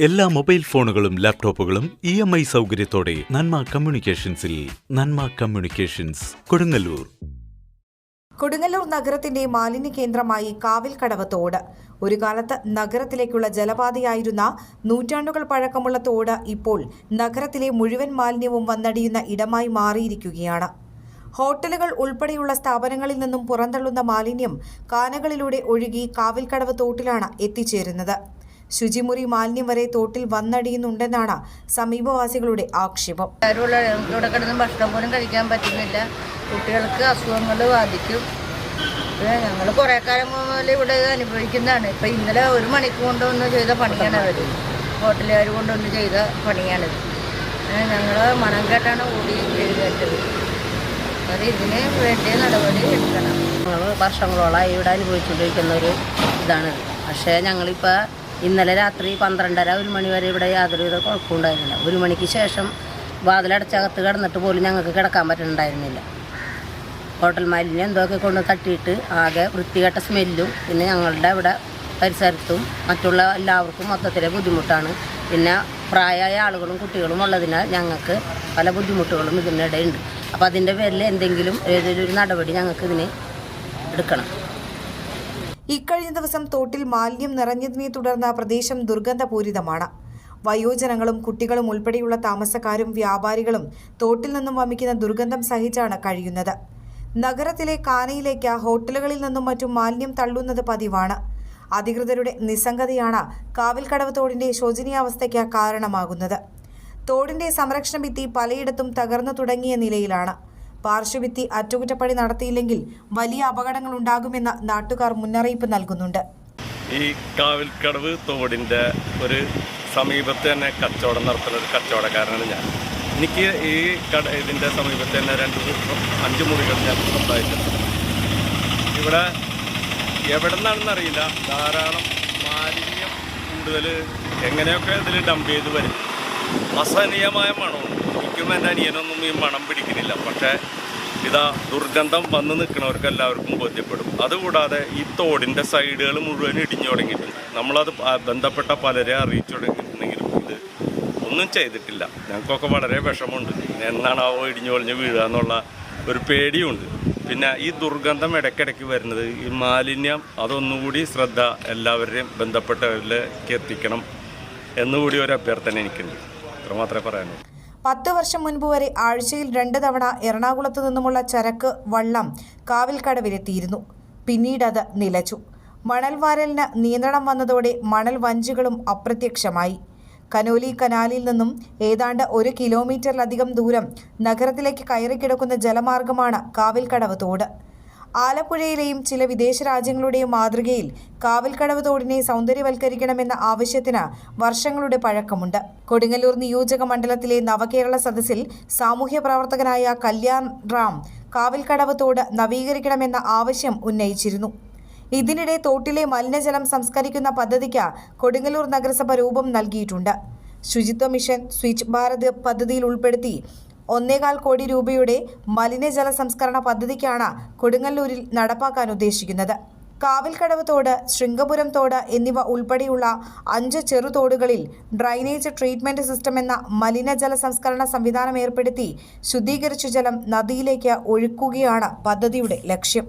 എല്ലാ മൊബൈൽ ഫോണുകളും ലാപ്ടോപ്പുകളും ഇ എം ഐ സൗകര്യത്തോടെ നന്മ കമ്മ്യൂണിക്കേഷൻസിൽ നന്മ കമ്മ്യൂണിക്കേഷൻസ് കൊടുങ്ങല്ലൂർ. കൊടുങ്ങല്ലൂർ നഗരത്തിന്റെ മാലിന്യ കേന്ദ്രമായി കാവിൽക്കടവ് തോട് ഒരു കാലത്ത് നഗരത്തിലേക്കുള്ള ജലപാതയായിരുന്ന നൂറ്റാണ്ടുകൾ പഴക്കമുള്ള തോട് ഇപ്പോൾ നഗരത്തിലെ മുഴുവൻ മാലിന്യവും വന്നടിയുന്ന ഇടമായി മാറിയിരിക്കുകയാണ്. ഹോട്ടലുകൾ ഉൾപ്പെടെയുള്ള സ്ഥാപനങ്ങളിൽ നിന്നും പുറന്തള്ളുന്ന മാലിന്യം കാനകളിലൂടെ ഒഴുകി കാവിൽക്കടവ് തോട്ടിലാണ് എത്തിച്ചേരുന്നത്. ശുചിമുറി മാലിന്യം വരെ തോട്ടിൽ വന്നടിയുന്നുണ്ടെന്നാണ് സമീപവാസികളുടെ ആക്ഷേപം. ഇവിടെ കിടന്ന് ഭക്ഷണം പോലും കഴിക്കാൻ പറ്റുന്നില്ല. കുട്ടികൾക്ക് അസുഖങ്ങൾ ബാധിക്കും. ഞങ്ങൾ കുറേ കാലം മുതൽ ഇവിടെ അനുഭവിക്കുന്നതാണ്. ഇപ്പം ഇന്നലെ ഒരു മണിക്കൂർ കൊണ്ടുവന്ന് ചെയ്ത പണിയാണ് അവർ ഹോട്ടലുകാർ കൊണ്ടുവന്ന് ചെയ്ത പണിയാണിത്. ഞങ്ങൾ മണം കേട്ടാണ് ഓടി എഴുതേറ്റത് അത് ഇതിന് വേണ്ടിയ നടപടി എടുക്കണം. ഞങ്ങൾ വർഷങ്ങളോളമായി ഇവിടെ അനുഭവിച്ചുകൊണ്ടിരിക്കുന്ന ഒരു ഇതാണ്. പക്ഷേ ഞങ്ങളിപ്പോൾ ഇന്നലെ രാത്രി പന്ത്രണ്ടര ഒരു മണി വരെ ഇവിടെ യാതൊരുവിധ കുഴപ്പമുണ്ടായിരുന്നില്ല ഒരു മണിക്ക് ശേഷം വാതിലടച്ചകത്ത് കിടന്നിട്ട് പോലും ഞങ്ങൾക്ക് കിടക്കാൻ പറ്റുന്നുണ്ടായിരുന്നില്ല ഹോട്ടൽ മാലിന്യം എന്തൊക്കെ കൊണ്ട് തട്ടിയിട്ട് ആകെ വൃത്തികെട്ട സ്മെല്ലും പിന്നെ ഞങ്ങളുടെ ഇവിടെ പരിസരത്തും മറ്റുള്ള എല്ലാവർക്കും മൊത്തത്തിലെ ബുദ്ധിമുട്ടാണ്. പിന്നെ പ്രായമായ ആളുകളും കുട്ടികളും ഉള്ളതിനാൽ ഞങ്ങൾക്ക് പല ബുദ്ധിമുട്ടുകളും ഇതിനിടയുണ്ട് അപ്പോൾ അതിന്റെ പേരിൽ എന്തെങ്കിലും ഏതെങ്കിലും ഒരു നടപടി ഞങ്ങൾക്ക് ഇതിന് എടുക്കണം. ഇക്കഴിഞ്ഞ ദിവസം തോട്ടിൽ മാലിന്യം നിറഞ്ഞതിനെ തുടർന്ന് പ്രദേശം ദുർഗന്ധപൂരിതമാണ്. വയോജനങ്ങളും കുട്ടികളും ഉൾപ്പെടെയുള്ള താമസക്കാരും വ്യാപാരികളും തോട്ടിൽ നിന്നും വമിക്കുന്ന ദുർഗന്ധം സഹിച്ചാണ് കഴിയുന്നത്. നഗരത്തിലെ കാനയിലേക്ക് ഹോട്ടലുകളിൽ നിന്നും മറ്റും മാലിന്യം തള്ളുന്നത് പതിവാണ്. അധികൃതരുടെ നിസ്സംഗതയാണ് കാവിൽക്കടവ് തോടിന്റെ ശോചനീയാവസ്ഥയ്ക്ക് കാരണമാകുന്നത്. തോടിന്റെ സംരക്ഷണ ഭിത്തി പലയിടത്തും തകർന്നു തുടങ്ങിയ നിലയിലാണ്. പാർശ്വഭിത്തി അറ്റകുറ്റപ്പണി നടത്തിയില്ലെങ്കിൽ വലിയ അപകടങ്ങൾ ഉണ്ടാകുമെന്ന് നാട്ടുകാർ മുന്നറിയിപ്പ് നൽകുന്നുണ്ട്. ഈ കാവിൽക്കടവ് തോടിന്റെ ഒരു സമീപത്ത് തന്നെ കച്ചവടം നടത്തുന്ന ഒരു കച്ചവടക്കാരനാണ് ഞാൻ. എനിക്ക് ഈ കട ഇതിന്റെ സമീപത്ത് തന്നെ രണ്ട് അഞ്ച് മുറികൾ ഞാൻ സ്വന്തമായിട്ടുണ്ട്. ഇവിടെ എവിടെ നിന്നാണെന്ന് അറിയില്ല. ധാരാളം മാലിന്യം കൂടുതൽ എങ്ങനെയൊക്കെ ഇതിൽ ഡംപ് ചെയ്ത് വരും. അസഹനീയമായ മണമാണ് എനിക്കും എന്റെ അനിയനൊന്നും ഈ മണം പിടിക്കുന്നില്ല. പക്ഷേ ഇതാ ദുർഗന്ധം വന്ന് നിൽക്കുന്നവർക്ക് എല്ലാവർക്കും ബോധ്യപ്പെടും. അതുകൂടാതെ ഈ തോടിന്റെ സൈഡുകൾ മുഴുവൻ ഇടിഞ്ഞു തുടങ്ങിയിട്ടുണ്ട്. നമ്മളത് ബന്ധപ്പെട്ട പലരെ അറിയിച്ചു തുടങ്ങിയിട്ടുണ്ടെങ്കിലും ഇത് ഒന്നും ചെയ്തിട്ടില്ല. ഞങ്ങൾക്കൊക്കെ വളരെ വിഷമമുണ്ട്. എന്നാണാവോ ഇടിഞ്ഞു പൊളിഞ്ഞ് വീഴുക എന്നുള്ള ഒരു പേടിയുണ്ട്. പിന്നെ ഈ ദുർഗന്ധം ഇടയ്ക്കിടയ്ക്ക് വരുന്നത് ഈ മാലിന്യം അതൊന്നുകൂടി ശ്രദ്ധ എല്ലാവരുടെയും ബന്ധപ്പെട്ടവരിലേക്ക് എത്തിക്കണം എന്നുകൂടി ഒരു അഭ്യർത്ഥന എനിക്കുണ്ട്. അത്ര മാത്രമേ പറയാനുള്ളൂ. പത്ത് വർഷം മുൻപ് വരെ ആഴ്ചയിൽ രണ്ട് തവണ എറണാകുളത്തു നിന്നുമുള്ള ചരക്ക് വള്ളം കാവിൽക്കടവിലെത്തിയിരുന്നു. പിന്നീട് അത് നിലച്ചു. മണൽവാരലിന് നിയന്ത്രണം വന്നതോടെ മണൽ വഞ്ചികളും അപ്രത്യക്ഷമായി. കനോലി കനാലിൽ നിന്നും ഏതാണ്ട് ഒരു കിലോമീറ്ററിലധികം ദൂരം നഗരത്തിലേക്ക് കയറിക്കിടക്കുന്ന ജലമാർഗമാണ് കാവിൽക്കടവ് തോട്. ആലപ്പുഴയിലെയും ചില വിദേശ രാജ്യങ്ങളുടെയും മാതൃകയിൽ കാവൽക്കടവ് തോടിനെ സൗന്ദര്യവൽക്കരിക്കണമെന്ന ആവശ്യത്തിന് വർഷങ്ങളുടെ പഴക്കമുണ്ട്. കൊടുങ്ങല്ലൂർ നിയോജക മണ്ഡലത്തിലെ നവകേരള സദസ്സിൽ സാമൂഹ്യ പ്രവർത്തകനായ കല്യാൺ റാം കാവൽക്കടവ് തോട് നവീകരിക്കണമെന്ന ആവശ്യം ഉന്നയിച്ചിരുന്നു. ഇതിനിടെ തോട്ടിലെ മലിനജലം സംസ്കരിക്കുന്ന പദ്ധതിക്ക് കൊടുങ്ങല്ലൂർ നഗരസഭ രൂപം നൽകിയിട്ടുണ്ട്. ശുചിത്വ മിഷൻ സ്വിച്ച് ഭാരത് പദ്ധതിയിൽ ഉൾപ്പെടുത്തി ഒന്നേകാൽ കോടി രൂപയുടെ മലിനജല സംസ്കരണ പദ്ധതിക്കാണ് കൊടുങ്ങല്ലൂരിൽ നടപ്പാക്കാൻ ഉദ്ദേശിക്കുന്നത്. കാവിൽക്കടവ് തോട് ശൃംഗപുരം തോട് എന്നിവ ഉൾപ്പെടെയുള്ള അഞ്ച് ചെറുതോടുകളിൽ ഡ്രൈനേജ് ട്രീറ്റ്മെന്റ് സിസ്റ്റം എന്ന മലിനജല സംസ്കരണ സംവിധാനം ഏർപ്പെടുത്തി ശുദ്ധീകരിച്ച ജലം നദിയിലേക്ക് ഒഴുക്കുകയാണ് പദ്ധതിയുടെ ലക്ഷ്യം.